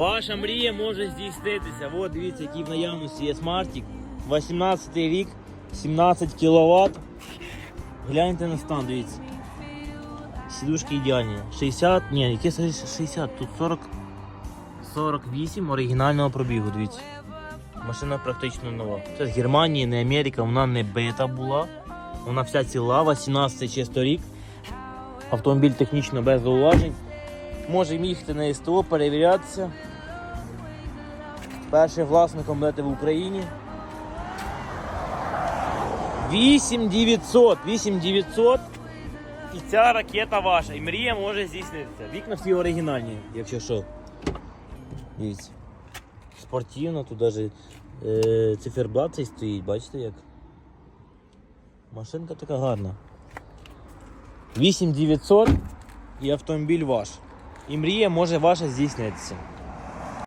Ваша мрія може здійснитися. От дивіться, який в наявності є смартик. 18 рік, 17 кВт. Гляньте на стан, дивіться. Сідушки ідеальні. 60, ні, яке 60, тут 40, 48 оригінального пробігу, дивіться. Машина практично нова. Це з Германії, не Америка, вона не бита була. Вона вся ціла, 18 чисто рік. Автомобіль технічно без зауважень. Можемо їхати на СТО, перевірятися. Першим власником будете в Україні. 8900, 8900 і ця ракета ваша. І мрія може здійснитися. Вікна всі оригінальні, якщо що. Дивіться. Спортивно, тут навіть е, циферблат цей стоїть, бачите як? Машинка така гарна. 8900 і автомобіль ваш. І мрія може ваша здійснитися.